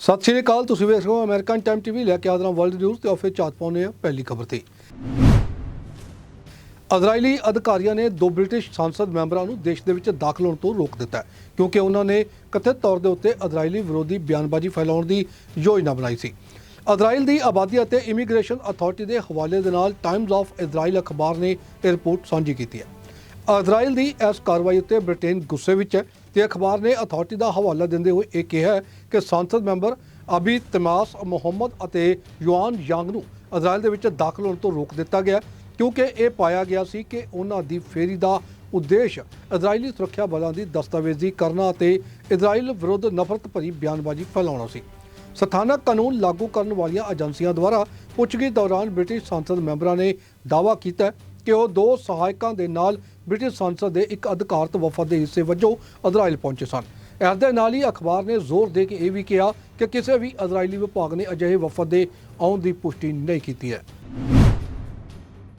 ਸਤਿ ਸ਼੍ਰੀ ਅਕਾਲ, ਤੁਸੀਂ ਵੇਖ ਰਹੇ ਹੋ ਅਮਰੀਕਨ ਟਾਈਮ ਟੀਵੀ। ਲੈ ਕੇ ਆਦਰਾਂ ਵਰਲਡ ਨਿਊਜ਼ ਤੇ ਆਫੇ ਚਾਤ ਪਾਉਨੇ ਆ ਪਹਿਲੀ ਖਬਰ ਤੇ। ਇਜ਼ਰਾਈਲੀ ਅਧਿਕਾਰੀਆਂ ਨੇ ਦੋ ਬ੍ਰਿਟਿਸ਼ ਸੰਸਦ ਮੈਂਬਰਾਂ ਨੂੰ ਦੇਸ਼ ਦੇ ਵਿੱਚ ਦਾਖਲ ਹੋਣ ਤੋਂ ਰੋਕ ਦਿੱਤਾ ਕਿਉਂਕਿ ਉਹਨਾਂ ਨੇ ਕਥਿਤ ਤੌਰ ਦੇ ਉੱਤੇ ਇਜ਼ਰਾਈਲੀ ਵਿਰੋਧੀ ਬਿਆਨਬਾਜ਼ੀ ਫੈਲਾਉਣ ਦੀ ਯੋਜਨਾ ਬਣਾਈ ਸੀ। ਇਜ਼ਰਾਈਲ ਦੀ ਆਬਾਦੀ ਅਤੇ ਇਮੀਗ੍ਰੇਸ਼ਨ ਅਥਾਰਟੀ ਦੇ ਹਵਾਲੇ ਦੇ ਨਾਲ ਟਾਈਮਜ਼ ਆਫ ਇਜ਼ਰਾਈਲ ਅਖਬਾਰ ਨੇ ਇਹ ਰਿਪੋਰਟ ਸਾਂਝੀ ਕੀਤੀ ਹੈ। ਇਜ਼ਰਾਈਲ ਦੀ ਇਸ ਕਾਰਵਾਈ ਉੱਤੇ ਬ੍ਰਿਟੇਨ ਗੁੱਸੇ ਵਿੱਚ ਹੈ ਤੇ ਅਖਬਾਰ ਨੇ ਅਥਾਰਟੀ ਦਾ ਹਵਾਲਾ ਦਿੰਦੇ ਹੋਏ ਇਹ ਕਿਹਾ ਕਿ ਸੰਸਦ ਮੈਂਬਰ ਅਬੀ ਤਮਾਸ, ਮੁਹੰਮਦ ਅਤੇ ਯੂਆਨ ਯਾਂਗ ਨੂੰ ਇਜ਼ਰਾਈਲ ਦੇ ਵਿੱਚ ਦਾਖਲ ਹੋਣ ਤੋਂ ਰੋਕ ਦਿੱਤਾ ਗਿਆ ਕਿਉਂਕਿ ਇਹ ਪਾਇਆ ਗਿਆ ਸੀ ਕਿ ਉਹਨਾਂ ਦੀ ਫੇਰੀ ਦਾ ਉਦੇਸ਼ ਇਜ਼ਰਾਈਲੀ ਸੁਰੱਖਿਆ ਬਲਾਂ ਦੀ ਦਸਤਾਵੇਜ਼ੀ ਕਰਨਾ ਅਤੇ ਇਜ਼ਰਾਈਲ ਵਿਰੁੱਧ ਨਫ਼ਰਤ ਭਰੀ ਬਿਆਨਬਾਜ਼ੀ ਫੈਲਾਉਣਾ ਸੀ। ਸਥਾਨਕ ਕਾਨੂੰਨ ਲਾਗੂ ਕਰਨ ਵਾਲੀਆਂ ਏਜੰਸੀਆਂ ਦੁਆਰਾ ਪੁੱਛਗਿੱਛ ਦੌਰਾਨ ਬ੍ਰਿਟਿਸ਼ ਸੰਸਦ ਮੈਂਬਰਾਂ ਨੇ ਦਾਅਵਾ ਕੀਤਾ ਕਿ ਉਹ ਦੋ ਸਹਾਇਕਾਂ ਦੇ ਨਾਲ ਬ੍ਰਿਟਿਸ਼ ਸੰਸਦ ਦੇ ਇੱਕ ਅਧਿਕਾਰਤ ਵਫਦ ਦੇ ਹਿੱਸੇ ਵਜੋਂ ਇਜ਼ਰਾਈਲ ਪਹੁੰਚੇ ਸਨ। ਇਸ ਦੇ ਨਾਲ ਹੀ ਅਖਬਾਰ ਨੇ ਜ਼ੋਰ ਦੇ ਕੇ ਇਹ ਵੀ ਕਿਹਾ ਕਿ ਕਿਸੇ ਵੀ ਇਜ਼ਰਾਈਲੀ ਵਿਭਾਗ ਨੇ ਅਜਿਹੇ ਵਫਦ ਦੇ ਆਉਣ ਦੀ ਪੁਸ਼ਟੀ ਨਹੀਂ ਕੀਤੀ ਹੈ।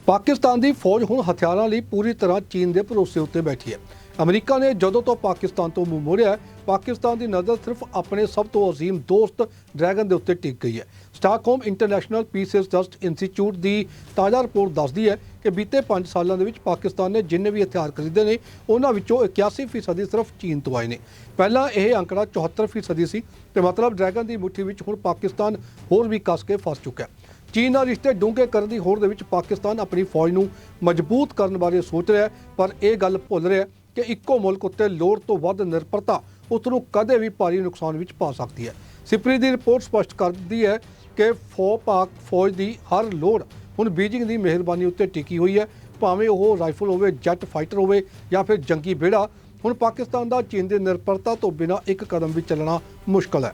ਪਾਕਿਸਤਾਨ ਦੀ ਫੌਜ ਹੁਣ ਹਥਿਆਰਾਂ ਲਈ ਪੂਰੀ ਤਰ੍ਹਾਂ ਚੀਨ ਦੇ ਭਰੋਸੇ ਉੱਤੇ ਬੈਠੀ ਹੈ। ਅਮਰੀਕਾ ਨੇ ਜਦੋਂ ਤੋਂ ਪਾਕਿਸਤਾਨ ਤੋਂ ਮੂੰਹ ਮੋੜਿਆ ਪਾਕਿਸਤਾਨ ਦੀ ਨਜ਼ਰ ਸਿਰਫ ਆਪਣੇ ਸਭ ਤੋਂ ਅਜ਼ੀਮ ਦੋਸਤ ਡਰੈਗਨ ਦੇ ਉੱਤੇ ਟਿਕ ਗਈ ਹੈ। Stockholm international peace research institute ਦੀ ਤਾਜ਼ਾ ਰਿਪੋਰਟ ਦੱਸਦੀ ਹੈ ਕਿ ਬੀਤੇ 5 ਸਾਲਾਂ ਦੇ ਵਿੱਚ ਪਾਕਿਸਤਾਨ ਨੇ ਜਿੰਨੇ ਵੀ ਹਥਿਆਰ ਖਰੀਦੇ ਨੇ, ਉਹਨਾਂ ਵਿੱਚੋਂ 81% ਸਿਰਫ ਚੀਨ ਤੋਂ ਆਏ ਨੇ। ਪਹਿਲਾਂ ਇਹ ਅੰਕੜਾ 74% ਸੀ ਤੇ ਮਤਲਬ ਡਰੈਗਨ ਦੀ ਮੁੱਠੀ ਵਿੱਚ ਹੁਣ ਪਾਕਿਸਤਾਨ ਹੋਰ ਵੀ ਕੱਸ ਕੇ ਫਸ ਚੁੱਕਾ ਹੈ। ਚੀਨ ਨਾਲ ਰਿਸ਼ਤੇ ਡੂੰਘੇ ਕਰਨ ਦੀ ਹੋੜ ਦੇ ਵਿੱਚ ਪਾਕਿਸਤਾਨ ਆਪਣੀ ਫੌਜ ਨੂੰ ਮਜ਼ਬੂਤ ਕਰਨ ਬਾਰੇ ਸੋਚ ਰਿਹਾ ਪਰ ਇਹ ਗੱਲ ਭੁੱਲ ਰਿਹਾ ਕਿ ਇੱਕੋ ਮੁਲਕ ਉੱਤੇ ਲੋੜ ਤੋਂ ਵੱਧ ਨਿਰਭਰਤਾ ਉਸ ਨੂੰ ਕਦੇ ਵੀ ਭਾਰੀ ਨੁਕਸਾਨ ਵਿੱਚ ਪਾ ਸਕਦੀ ਹੈ। ਸਿਪਰੀ ਦੀ ਰਿਪੋਰਟ ਸਪਸ਼ਟ ਕਰਦੀ ਹੈ ਕਿ ਫੌ ਪਾਕ ਫੌਜ ਦੀ ਹਰ ਲੋੜ ਹੁਣ ਬੀਜਿੰਗ ਦੀ ਮਿਹਰਬਾਨੀ ਉੱਤੇ ਟਿਕੀ ਹੋਈ ਹੈ, ਭਾਵੇਂ ਉਹ ਰਾਈਫਲ ਹੋਵੇ, ਜੈਟ ਫਾਈਟਰ ਹੋਵੇ ਜਾਂ ਫਿਰ ਜੰਗੀ ਬੇੜਾ, ਹੁਣ ਪਾਕਿਸਤਾਨ ਦਾ ਚੀਨ ਦੀ ਨਿਰਭਰਤਾ ਤੋਂ ਬਿਨਾਂ ਇੱਕ ਕਦਮ ਵੀ ਚੱਲਣਾ ਮੁਸ਼ਕਲ ਹੈ।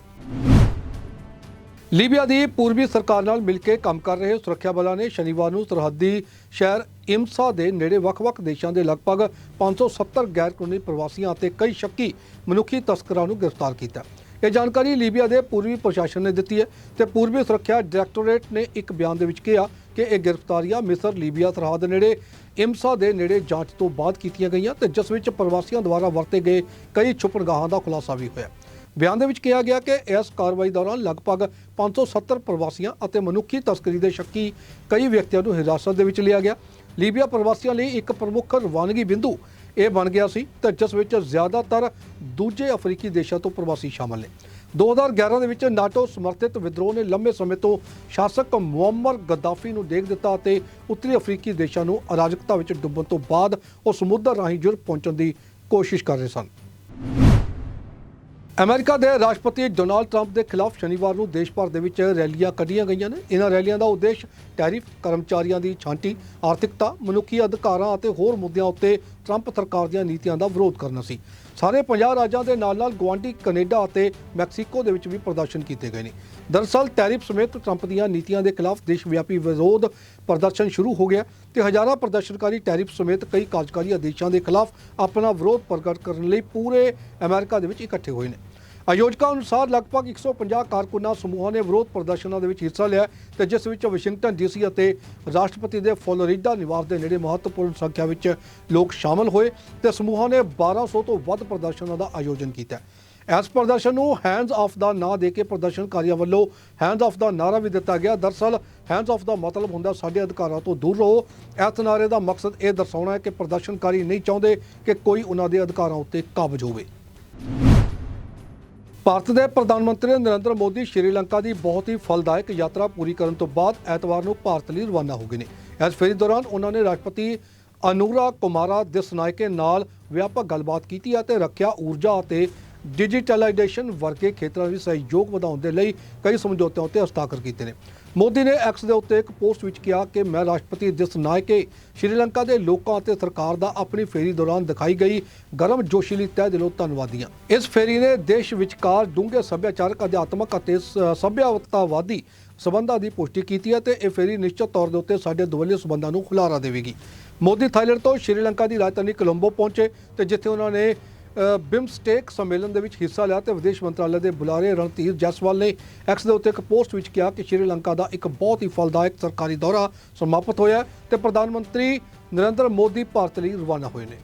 ਲੀਬੀਆ ਦੀ ਪੂਰਬੀ ਸਰਕਾਰ ਨਾਲ ਮਿਲ ਕੇ ਕੰਮ ਕਰ ਰਹੇ ਸੁਰੱਖਿਆ ਬਲਾਂ ਨੇ ਸ਼ਨੀਵਾਰ ਨੂੰ ਸਰਹੱਦੀ ਸ਼ਹਿਰ ਇਮਸਾ ਦੇ ਨੇੜੇ ਵੱਖ-ਵੱਖ ਦੇਸ਼ਾਂ ਦੇ ਲਗਭਗ 570 ਗੈਰ ਕਾਨੂੰਨੀ ਪ੍ਰਵਾਸੀਆਂ ਅਤੇ ਕਈ ਸ਼ੱਕੀ ਮਨੁੱਖੀ ਤਸਕਰਾਂ ਨੂੰ ਗ੍ਰਿਫਤਾਰ ਕੀਤਾ। ਇਹ ਜਾਣਕਾਰੀ ਲੀਬੀਆ ਦੇ ਪੂਰਬੀ ਪ੍ਰਸ਼ਾਸਨ ਨੇ ਦਿੱਤੀ ਹੈ ਤੇ ਪੂਰਬੀ ਸੁਰੱਖਿਆ ਡਾਇਰੈਕਟੋਰੇਟ ਨੇ ਇੱਕ ਬਿਆਨ ਦੇ ਵਿੱਚ ਕਿਹਾ ਕਿ ਇਹ ਗ੍ਰਿਫਤਾਰੀਆਂ ਮਿਸਰ, ਲੀਬੀਆ, ਸਰਹੱਦ ਦੇ ਨੇੜੇ, ਇਮਸਾ ਦੇ ਨੇੜੇ ਜਾਂਚ ਤੋਂ ਬਾਅਦ ਕੀਤੀਆਂ ਗਈਆਂ ਤੇ ਜਿਸ ਵਿੱਚ ਪ੍ਰਵਾਸੀਆਂ ਦੁਆਰਾ ਵਰਤੇ ਗਏ ਕਈ ਛੁਪਣਗਾਹਾਂ ਦਾ ਖੁਲਾਸਾ ਵੀ ਹੋਇਆ। ਬਿਆਨ ਦੇ ਵਿੱਚ ਕਿਹਾ ਗਿਆ ਕਿ ਇਸ ਕਾਰਵਾਈ ਦੌਰਾਨ ਲਗਭਗ 570 ਪ੍ਰਵਾਸੀਆਂ ਅਤੇ ਮਨੁੱਖੀ ਤਸਕਰੀ ਦੇ ਸ਼ੱਕੀ ਕਈ ਵਿਅਕਤੀਆਂ ਨੂੰ ਹਿਰਾਸਤ ਦੇ ਵਿੱਚ ਲਿਆ ਗਿਆ। ਲੀਬੀਆ ਪ੍ਰਵਾਸੀਆਂ ਲਈ ਇੱਕ ਪ੍ਰਮੁੱਖ ਰਵਾਨਗੀ ਬਿੰਦੂ ਇਹ ਬਣ ਗਿਆ ਸੀ ਤੇ ਜਿਸ ਵਿੱਚ ਜ਼ਿਆਦਾਤਰ ਦੂਜੇ ਅਫਰੀਕੀ ਦੇਸ਼ਾਂ ਤੋਂ ਪ੍ਰਵਾਸੀ ਸ਼ਾਮਲ ਨੇ। 2011 ਦੇ ਵਿੱਚ ਨਾਟੋ ਸਮਰਥਿਤ ਵਿਦਰੋਹ ਨੇ ਲੰਬੇ ਸਮੇਂ ਤੋਂ ਸ਼ਾਸਕ ਮੁਅੰਮਰ ਗਦਾਫੀ ਨੂੰ ਦੇਖ ਦਿੱਤਾ ਅਤੇ ਉੱਤਰੀ ਅਫਰੀਕੀ ਦੇਸ਼ਾਂ ਨੂੰ ਅਰਾਜਕਤਾ ਵਿੱਚ ਡੁੱਬਣ ਤੋਂ ਬਾਅਦ ਉਹ ਸਮੁੰਦਰ ਰਾਹੀਂ ਯੂਰਪ ਪਹੁੰਚਣ ਦੀ ਕੋਸ਼ਿਸ਼ ਕਰ ਰਹੇ ਸਨ। ਅਮਰੀਕਾ ਦੇ ਰਾਸ਼ਟਰਪਤੀ ਡੋਨਾਲਡ ਟਰੰਪ ਦੇ ਖਿਲਾਫ ਸ਼ਨੀਵਾਰ ਨੂੰ ਦੇਸ਼ ਭਰ ਦੇ ਵਿੱਚ ਰੈਲੀਆਂ ਕੱਢੀਆਂ ਗਈਆਂ ਨੇ। ਇਹਨਾਂ ਰੈਲੀਆਂ ਦਾ ਉਦੇਸ਼ ਟੈਰਿਫ ਕਰਮਚਾਰੀਆਂ ਦੀ ਛਾਂਟੀ, ਆਰਥਿਕਤਾ, ਮਨੁੱਖੀ ਅਧਿਕਾਰਾਂ ਅਤੇ ਹੋਰ ਮੁੱਦਿਆਂ ਉੱਤੇ ਟਰੰਪ ਸਰਕਾਰ ਦੀਆਂ ਨੀਤੀਆਂ ਦਾ ਵਿਰੋਧ ਕਰਨਾ ਸੀ। ਸਾਰੇ 50 ਰਾਜਾਂ ਦੇ ਨਾਲ-ਨਾਲ ਗੁਆਂਢੀ ਕੈਨੇਡਾ ਅਤੇ ਮੈਕਸੀਕੋ ਦੇ ਵਿੱਚ ਵੀ ਪ੍ਰਦਰਸ਼ਨ ਕੀਤੇ ਗਏ ਨੇ। ਦਰਅਸਲ, ਟੈਰਿਫ ਸਮੇਤ ਟਰੰਪ ਦੀਆਂ ਨੀਤੀਆਂ ਦੇ ਖਿਲਾਫ ਦੇਸ਼ ਵਿਆਪੀ ਵਿਰੋਧ ਪ੍ਰਦਰਸ਼ਨ ਸ਼ੁਰੂ ਹੋ ਗਿਆ ਤੇ ਹਜ਼ਾਰਾਂ ਪ੍ਰਦਰਸ਼ਨਕਾਰੀ ਟੈਰਿਫ ਸਮੇਤ ਕਈ ਕਾਰਜਕਾਰੀ ਆਦੇਸ਼ਾਂ ਦੇ ਖਿਲਾਫ ਆਪਣਾ ਵਿਰੋਧ ਪ੍ਰਗਟ ਕਰਨ ਲਈ ਪੂਰੇ ਅਮਰੀਕਾ ਦੇ ਵਿੱਚ ਇਕੱਠੇ ਹੋਏ ਨੇ। ਆਯੋਜਕਾਂ ਅਨੁਸਾਰ ਲਗਭਗ 150 ਕਾਰਕੁਨਾਂ ਸਮੂਹਾਂ ਨੇ ਵਿਰੋਧ ਪ੍ਰਦਰਸ਼ਨਾਂ ਦੇ ਵਿੱਚ ਹਿੱਸਾ ਲਿਆ ਤੇ ਜਿਸ ਵਿੱਚ ਵਾਸ਼ਿੰਗਟਨ ਡੀਸੀ ਅਤੇ ਰਾਸ਼ਟਰਪਤੀ ਦੇ ਫਲੋਰੀਡਾ ਨਿਵਾਸ ਦੇ ਨੇੜੇ ਮਹੱਤਵਪੂਰਨ ਸੰਖਿਆ ਵਿੱਚ ਲੋਕ ਸ਼ਾਮਲ ਹੋਏ ਤੇ ਸਮੂਹਾਂ ਨੇ 1200 ਤੋਂ ਵੱਧ ਪ੍ਰਦਰਸ਼ਨਾਂ ਦਾ ਆਯੋਜਨ ਕੀਤਾ ਇਸ ਪ੍ਰਦਰਸ਼ਨ ਨੂੰ ਹੈਂਡਸ ਆਫ ਦਾ ਨਾਂ ਦੇ ਕੇ ਪ੍ਰਦਰਸ਼ਨਕਾਰੀਆਂ ਵੱਲੋਂ ਹੈਂਡਸ ਆਫ ਦਾ ਨਾਰਾ ਵੀ ਦਿੱਤਾ ਗਿਆ। ਦਰਸਲ ਹੈਂਡਸ ਆਫ ਦਾ ਮਤਲਬ ਹੁੰਦਾ ਸਾਡੇ ਅਧਿਕਾਰਾਂ ਤੋਂ ਦੂਰ ਰਹੋ। ਇਸ ਨਾਰੇ ਦਾ ਮਕਸਦ ਇਹ ਦਰਸਾਉਣਾ ਹੈ ਕਿ ਪ੍ਰਦਰਸ਼ਨਕਾਰੀ ਨਹੀਂ ਚਾਹੁੰਦੇ ਕਿ ਕੋਈ ਉਹਨਾਂ ਦੇ ਅਧਿਕਾਰਾਂ ਉੱਤੇ ਕਾਬਜ ਹੋਵੇ। ਭਾਰਤ ਦੇ ਪ੍ਰਧਾਨ ਮੰਤਰੀ ਨਰਿੰਦਰ ਮੋਦੀ ਸ਼੍ਰੀਲੰਕਾ ਦੀ ਬਹੁਤ ਹੀ ਫਲਦਾਇਕ ਯਾਤਰਾ ਪੂਰੀ ਕਰਨ ਤੋਂ ਬਾਅਦ ਐਤਵਾਰ ਨੂੰ ਭਾਰਤ ਲਈ ਰਵਾਨਾ ਹੋ ਗਏ ਨੇ। ਇਸ ਫੇਰੀ ਦੌਰਾਨ ਉਹਨਾਂ ਨੇ ਰਾਸ਼ਟਰਪਤੀ ਅਨੂਰਾ ਕੁਮਾਰਾ ਦਿਸਨਾਇਕੇ ਨਾਲ ਵਿਆਪਕ ਗੱਲਬਾਤ ਕੀਤੀ ਅਤੇ ਰੱਖਿਆ ਊਰਜਾ ਅਤੇ ਡਿਜੀਟਲਾਈਜੇਸ਼ਨ ਵਰਗੇ ਖੇਤਰਾਂ ਵਿੱਚ ਸਹਿਯੋਗ ਵਧਾਉਣ ਦੇ ਲਈ ਕਈ ਸਮਝੌਤਿਆਂ ਉੱਤੇ ਹਸਤਾਖਰ ਕੀਤੇ ਨੇ। ਮੋਦੀ ਨੇ ਐਕਸ ਦੇ ਉੱਤੇ ਇੱਕ ਪੋਸਟ ਵਿੱਚ ਕਿਹਾ ਕਿ ਮੈਂ ਰਾਸ਼ਟਰਪਤੀ ਦਿਸ ਨਾਇਕੇ ਸ਼੍ਰੀਲੰਕਾ ਦੇ ਲੋਕਾਂ ਅਤੇ ਸਰਕਾਰ ਦਾ ਆਪਣੀ ਫੇਰੀ ਦੌਰਾਨ ਦਿਖਾਈ ਗਈ ਗਰਮ ਜੋਸ਼ੀ ਲਈ ਤਹਿ ਦਿਲੋਂ ਧੰਨਵਾਦੀ ਹਾਂ ਇਸ ਫੇਰੀ ਨੇ ਦੇਸ਼ ਵਿਚਕਾਰ ਡੂੰਘੇ ਸੱਭਿਆਚਾਰਕ, ਅਧਿਆਤਮਕ ਅਤੇ ਸ- ਸੱਭਿਆਵਤਾਵਾਦੀ ਸਬੰਧਾਂ ਦੀ ਪੁਸ਼ਟੀ ਕੀਤੀ ਹੈ ਤੇ ਇਹ ਫੇਰੀ ਨਿਸ਼ਚਿਤ ਤੌਰ ਦੇ ਉੱਤੇ ਸਾਡੇ ਦੁਵੱਲੇ ਸਬੰਧਾਂ ਨੂੰ ਖੁਲਾਰਾ ਦੇਵੇਗੀ। ਮੋਦੀ ਥਾਈਲੈਂਡ ਤੋਂ ਸ਼੍ਰੀਲੰਕਾ ਦੀ ਰਾਜਧਾਨੀ ਕੋਲੰਬੋ ਪਹੁੰਚੇ ਤੇ ਜਿੱਥੇ ਉਹਨਾਂ ਨੇ ਬਿਮਸਟੇਕ ਸੰਮੇਲਨ ਦੇ ਵਿੱਚ ਹਿੱਸਾ ਲਿਆ ਤੇ ਵਿਦੇਸ਼ ਮੰਤਰਾਲੇ ਦੇ ਬੁਲਾਰੇ ਰਣਧੀਰ ਜੈਸਵਾਲ ਨੇ ਐਕਸ ਦੇ ਉੱਤੇ ਇੱਕ ਪੋਸਟ ਵਿੱਚ ਕਿਹਾ ਕਿ ਸ਼੍ਰੀਲੰਕਾ ਦਾ ਇੱਕ ਬਹੁਤ ਹੀ ਫਲਦਾਇਕ ਸਰਕਾਰੀ ਦੌਰਾ ਸਮਾਪਤ ਹੋਇਆ ਹੈ ਤੇ ਪ੍ਰਧਾਨ ਮੰਤਰੀ ਨਰਿੰਦਰ ਮੋਦੀ ਭਾਰਤ ਲਈ ਰਵਾਨਾ ਹੋਏ ਨੇ।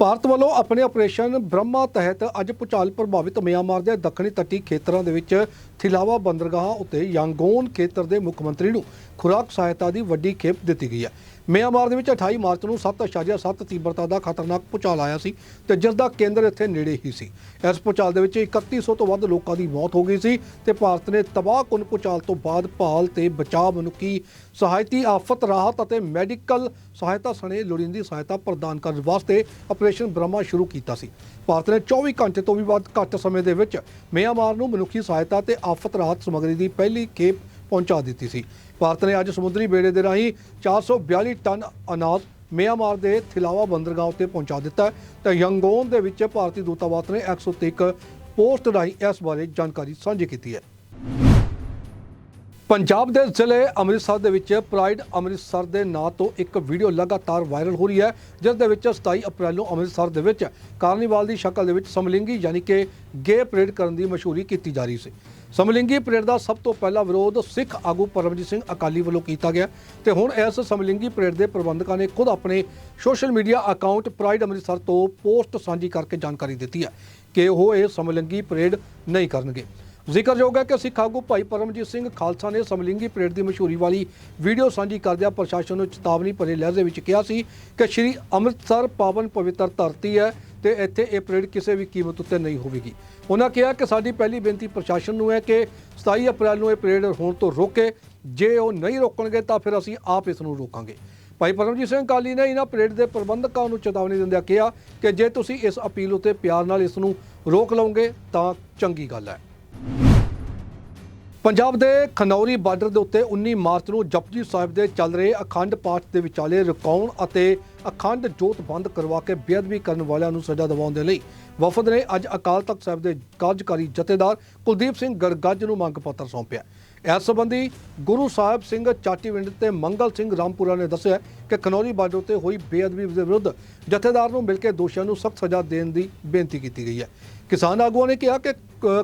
ਭਾਰਤ ਵੱਲੋਂ ਆਪਣੇ ਆਪਰੇਸ਼ਨ ਬ੍ਰਹਮਾ ਤਹਿਤ ਅੱਜ ਭੂਚਾਲ ਪ੍ਰਭਾਵਿਤ ਮਿਆਂਮਾਰ ਦੇ ਦੱਖਣੀ ਤੱਟੀ ਖੇਤਰਾਂ ਦੇ ਵਿੱਚ ਥਿਲਾਵਾ ਬੰਦਰਗਾਹਾਂ ਉੱਤੇ ਯਾਂਗੋਨ ਖੇਤਰ ਦੇ ਮੁੱਖ ਮੰਤਰੀ ਨੂੰ ਖੁਰਾਕ ਸਹਾਇਤਾ ਦੀ ਵੱਡੀ ਖੇਪ ਦਿੱਤੀ ਗਈ ਹੈ। ਮਿਆਂਮਾਰ ਦੇ ਵਿੱਚ 28 ਮਾਰਚ ਨੂੰ 7.7 ਤੀਬਰਤਾ ਦਾ ਖਤਰਨਾਕ ਭੂਚਾਲ ਆਇਆ ਸੀ ਤੇ ਜਿਸ ਦਾ ਕੇਂਦਰ ਇੱਥੇ ਨੇੜੇ ਹੀ ਸੀ। ਇਸ ਭੂਚਾਲ ਦੇ ਵਿੱਚ 3100 ਤੋਂ ਵੱਧ ਲੋਕਾਂ ਦੀ ਮੌਤ ਹੋ ਗਈ ਸੀ ਤੇ ਭਾਰਤ ਨੇ ਤਬਾਹਕੁਨ ਭੂਚਾਲ ਤੋਂ ਬਾਅਦ ਭਾਲ ਤੇ ਬਚਾਅ ਮਨੁੱਖੀ ਸਹਾਇਤੀ ਆਫਤ, ਰਾਹਤ ਅਤੇ ਮੈਡੀਕਲ ਸਹਾਇਤਾ ਸਣੇ ਲੋੜੀਂਦੀ ਸਹਾਇਤਾ ਪ੍ਰਦਾਨ ਕਰਨ ਵਾਸਤੇ ਆਪਰੇਸ਼ਨ ਬ੍ਰਹਮਾ ਸ਼ੁਰੂ ਕੀਤਾ ਸੀ। ਭਾਰਤ ਨੇ 24 ਘੰਟੇ ਤੋਂ ਵੀ ਵੱਧ ਘੱਟ ਸਮੇਂ ਦੇ ਵਿੱਚ ਮਿਆਂਮਾਰ ਨੂੰ ਮਨੁੱਖੀ ਸਹਾਇਤਾ ਤੇ ਆਫਤ, ਰਾਹਤ ਸਮੱਗਰੀ ਦੀ ਪਹਿਲੀ ਖੇਪ ਪਹੁੰਚਾ ਦਿੱਤੀ ਸੀ। ਭਾਰਤ ਨੇ ਅੱਜ ਸਮੁੰਦਰੀ ਬੇੜੇ ਦੇ ਰਾਹੀਂ 442 ਟਨ ਅਨਾਜ ਮਿਆਂਮਾਰ ਦੇ ਥਿਲਾਵਾ ਬੰਦਰਗਾਹ ਉੱਤੇ ਪਹੁੰਚਾ ਦਿੱਤਾ ਹੈ। ਯੰਗੋਨ ਦੇ ਵਿੱਚ ਭਾਰਤੀ ਦੂਤਾਵਾਸ ਨੇ 103 ਪੋਸਟ ਰਾਹੀਂ ਇਸ ਬਾਰੇ ਜਾਣਕਾਰੀ ਸਾਂਝੀ ਕੀਤੀ ਹੈ। ਪੰਜਾਬ ਦੇ ਜ਼ਿਲ੍ਹੇ ਅੰਮ੍ਰਿਤਸਰ ਦੇ ਵਿੱਚ ਪ੍ਰਾਈਡ ਅੰਮ੍ਰਿਤਸਰ ਦੇ ਨਾਂ ਤੋਂ ਇੱਕ ਵੀਡੀਓ ਲਗਾਤਾਰ ਵਾਇਰਲ ਹੋ ਰਹੀ ਹੈ, ਜਿਸ ਦੇ ਵਿੱਚ 27 ਅਪ੍ਰੈਲ ਨੂੰ ਅੰਮ੍ਰਿਤਸਰ ਦੇ ਵਿੱਚ ਕਾਰਨੀਵਾਲ ਦੀ ਸ਼ਕਲ ਦੇ ਵਿੱਚ ਸਮਲਿੰਗੀ ਯਾਨੀ ਕਿ ਗੇ ਪਰੇਡ ਕਰਨ ਦੀ ਮਸ਼ਹੂਰੀ ਕੀਤੀ ਜਾ ਰਹੀ ਸੀ। ਸਮਲਿੰਗੀ ਪਰੇਡ ਦਾ ਸਭ ਤੋਂ ਪਹਿਲਾ ਵਿਰੋਧ ਸਿੱਖ ਆਗੂ ਪਰਮਜੀਤ ਸਿੰਘ ਅਕਾਲੀ ਵੱਲੋਂ ਕੀਤਾ ਗਿਆ ਤੇ ਹੁਣ ਇਸ ਸਮਲਿੰਗੀ ਪਰੇਡ ਦੇ ਪ੍ਰਬੰਧਕਾਂ ਨੇ ਖੁਦ ਆਪਣੇ social media account pride Amritsar ਤੋਂ ਪੋਸਟ ਸਾਂਝੀ ਕਰਕੇ ਜਾਣਕਾਰੀ ਦਿੱਤੀ ਹੈ ਕਿ ਉਹ ਇਹ ਸਮਲਿੰਗੀ ਪਰੇਡ ਨਹੀਂ ਕਰਨਗੇ। ਜ਼ਿਕਰਯੋਗ ਹੈ ਕਿ ਸਿੱਖ ਆਗੂ ਭਾਈ ਪਰਮਜੀਤ ਸਿੰਘ ਖਾਲਸਾ ਨੇ ਸਮਲਿੰਗੀ ਪਰੇਡ ਦੀ ਮਸ਼ਹੂਰੀ ਵਾਲੀ ਵੀਡੀਓ ਸਾਂਝੀ ਕਰਦਿਆਂ ਪ੍ਰਸ਼ਾਸਨ ਨੂੰ ਚੇਤਾਵਨੀ ਭਰੇ ਲਹਿਜੇ ਵਿੱਚ ਕਿਹਾ ਸੀ ਕਿ ਸ਼੍ਰੀ ਅੰਮ੍ਰਿਤਸਰ ਪਾਵਨ ਪਵਿੱਤਰ ਧਰਤੀ ਹੈ ਤੇ ਇੱਥੇ ਇਹ ਪਰੇਡ ਕਿਸੇ ਵੀ ਕੀਮਤ ਉੱਤੇ ਨਹੀਂ ਹੋਵੇਗੀ। ਉਹਨਾਂ ਕਿਹਾ ਕਿ ਸਾਡੀ ਪਹਿਲੀ ਬੇਨਤੀ ਪ੍ਰਸ਼ਾਸਨ ਨੂੰ ਹੈ ਕਿ 27 ਅਪ੍ਰੈਲ ਨੂੰ ਇਹ ਪਰੇਡ ਹੋਣ ਤੋਂ ਰੋਕੇ। ਜੇ ਉਹ ਨਹੀਂ ਰੋਕਣਗੇ ਤਾਂ ਫਿਰ ਅਸੀਂ ਆਪ ਇਸ ਨੂੰ ਰੋਕਾਂਗੇ। ਭਾਈ ਪਰਮਜੀਤ ਸਿੰਘ ਕਾਲੀ ਨੇ ਇਹਨਾਂ ਪਰੇਡ ਦੇ ਪ੍ਰਬੰਧਕਾਂ ਨੂੰ ਚੇਤਾਵਨੀ ਦਿੰਦਿਆਂ ਕਿਹਾ ਕਿ ਜੇ ਤੁਸੀਂ ਇਸ ਅਪੀਲ ਉੱਤੇ ਪਿਆਰ ਨਾਲ ਇਸ ਨੂੰ ਰੋਕ ਲਓਗੇ ਤਾਂ ਚੰਗੀ ਗੱਲ ਹੈ। ਪੰਜਾਬ ਦੇ ਖਨੌਰੀ ਬਾਰਡਰ ਦੇ ਉੱਤੇ 19 ਮਾਰਚ ਨੂੰ ਜਪਜੀ ਸਾਹਿਬ ਦੇ ਚੱਲ ਰਹੇ ਅਖੰਡ ਪਾਠ ਦੇ ਵਿਚਾਲੇ ਰੁਕਾਉਣ ਅਤੇ ਅਖੰਡ ਜੋਤ ਬੰਦ ਕਰਵਾ ਕੇ ਬੇਅਦਬੀ ਕਰਨ ਵਾਲਿਆਂ ਨੂੰ ਸਜ਼ਾ ਦਿਵਾਉਣ ਦੇ ਲਈ ਵਫਦ ਨੇ ਅੱਜ ਅਕਾਲ ਤਖਤ ਸਾਹਿਬ ਦੇ ਕਾਰਜਕਾਰੀ ਜਥੇਦਾਰ ਕੁਲਦੀਪ ਸਿੰਘ ਗਰਗੱਜ ਨੂੰ ਮੰਗ ਪੱਤਰ ਸੌਂਪਿਆ। ਇਸ ਸੰਬੰਧੀ ਗੁਰੂ ਸਾਹਿਬ ਸਿੰਘ ਚਾਟੀਵਿੰਡ ਤੇ ਮੰਗਲ ਸਿੰਘ ਰਾਮਪੁਰਾ ਨੇ ਦੱਸਿਆ ਕਿ ਖਨੌਰੀ ਬਾਰਡਰ ਉੱਤੇ ਹੋਈ ਬੇਅਦਬੀ ਦੇ ਵਿਰੁੱਧ ਜਥੇਦਾਰ ਨੂੰ ਮਿਲ ਕੇ ਦੋਸ਼ੀਆਂ ਨੂੰ ਸਖਤ ਸਜ਼ਾ ਦੇਣ ਦੀ ਬੇਨਤੀ ਕੀਤੀ ਗਈ ਹੈ। ਕਿਸਾਨ ਆਗੂਆਂ ਨੇ ਕਿਹਾ ਕਿ,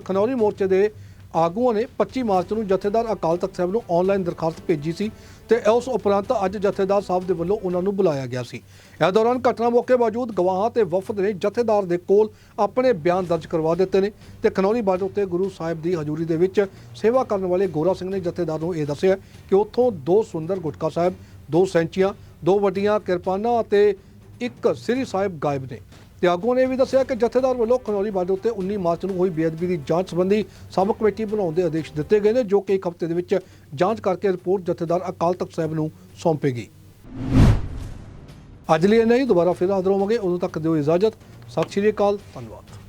ਖਨੌਰੀ ਮੋਰਚੇ ਦੇ ਆਗੂਆਂ ਨੇ 25 ਮਾਰਚ ਨੂੰ ਜਥੇਦਾਰ ਅਕਾਲ ਤਖਤ ਸਾਹਿਬ ਨੂੰ ਆਨਲਾਈਨ ਦਰਖਾਸਤ ਭੇਜੀ ਸੀ ਤੇ ਉਸ ਉਪਰੰਤ ਅੱਜ ਜਥੇਦਾਰ ਸਾਹਿਬ ਦੇ ਵੱਲੋਂ ਉਹਨਾਂ ਨੂੰ ਬੁਲਾਇਆ ਗਿਆ ਸੀ। ਇਸ ਦੌਰਾਨ ਘਟਨਾ ਮੌਕੇ ਮੌਜੂਦ ਗਵਾਹਾਂ ਤੇ ਵਫਦ ਨੇ ਜਥੇਦਾਰ ਦੇ ਕੋਲ ਆਪਣੇ ਬਿਆਨ ਦਰਜ ਕਰਵਾ ਦਿੱਤੇ ਨੇ ਤੇ ਖਨੌਰੀ ਬਾਰਡਰ ਉੱਤੇ ਗੁਰੂ ਸਾਹਿਬ ਦੀ ਹਜ਼ੂਰੀ ਦੇ ਵਿੱਚ ਸੇਵਾ ਕਰਨ ਵਾਲੇ ਗੋਰਾ ਸਿੰਘ ਨੇ ਜਥੇਦਾਰ ਨੂੰ ਇਹ ਦੱਸਿਆ ਕਿ ਉੱਥੋਂ ਦੋ ਸੁੰਦਰ ਗੁਟਕਾ ਸਾਹਿਬ, ਦੋ ਸੈਂਚੀਆਂ, ਦੋ ਵੱਡੀਆਂ ਕਿਰਪਾਨਾਂ ਅਤੇ ਇੱਕ ਸ੍ਰੀ ਸਾਹਿਬ ਗਾਇਬ ਨੇ। ਤੇ ਆਗੂਆਂ ਨੇ ਇਹ ਵੀ ਦੱਸਿਆ ਕਿ ਜਥੇਦਾਰ ਵੱਲੋਂ ਖਨੌਰੀ ਬਾਰਡਰ ਉੱਤੇ 19 ਮਾਰਚ ਨੂੰ ਹੋਈ ਬੇਅਦਬੀ ਦੀ ਜਾਂਚ ਸੰਬੰਧੀ ਸਬ ਕਮੇਟੀ ਬਣਾਉਣ ਦੇ ਆਦੇਸ਼ ਦਿੱਤੇ ਗਏ ਨੇ, ਜੋ ਕਿ ਇੱਕ ਹਫ਼ਤੇ ਦੇ ਵਿੱਚ ਜਾਂਚ ਕਰਕੇ ਰਿਪੋਰਟ ਜਥੇਦਾਰ ਅਕਾਲ ਤਖਤ ਸਾਹਿਬ ਨੂੰ ਸੌਂਪੇਗੀ। ਅੱਜ ਲਈ ਨਹੀਂ ਦੁਬਾਰਾ ਫਿਰ ਹਾਜ਼ਰ ਹੋਵਾਂਗੇ। ਉਦੋਂ ਤੱਕ ਦਿਓ ਇਜਾਜ਼ਤ। ਸਤਿ ਸ਼੍ਰੀ ਅਕਾਲ। ਧੰਨਵਾਦ।